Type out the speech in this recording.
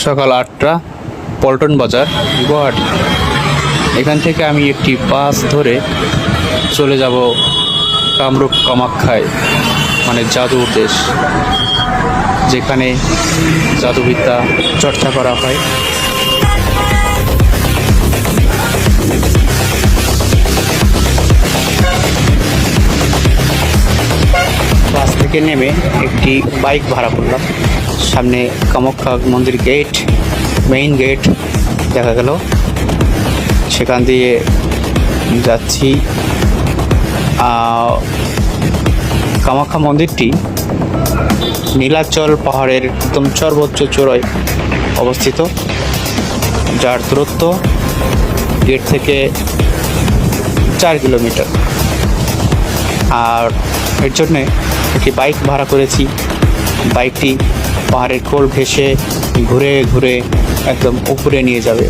সকাল আটটা, পল্টন বাজার, গুয়াহাটি। এখান থেকে আমি একটি বাস ধরে চলে যাব কামরূপ কামাখ্যায় মানে জাদুর দেশ, যেখানে জাদুবিদ্যা চর্চা করা হয়। বাস থেকে নেমে একটি বাইক ভাড়া করলাম। সামনে কামাখ্যা মন্দির গেট মেইন গেট দেখা গেল। সেখান দিয়ে যাচ্ছি। কামাখ্যা মন্দিরটি নীলাচল পাহাড়ের একদম সর্বোচ্চ চূড়ায় অবস্থিত। যার দূরত্ব গেট থেকে চার কিলোমিটার। আর এর জন্যে একটি বাইক ভাড়া করেছি। বাইকটি পাহাড়ের কোল ঘেঁষে ঘুরে ঘুরে একদম উপরে নিয়ে যাবে।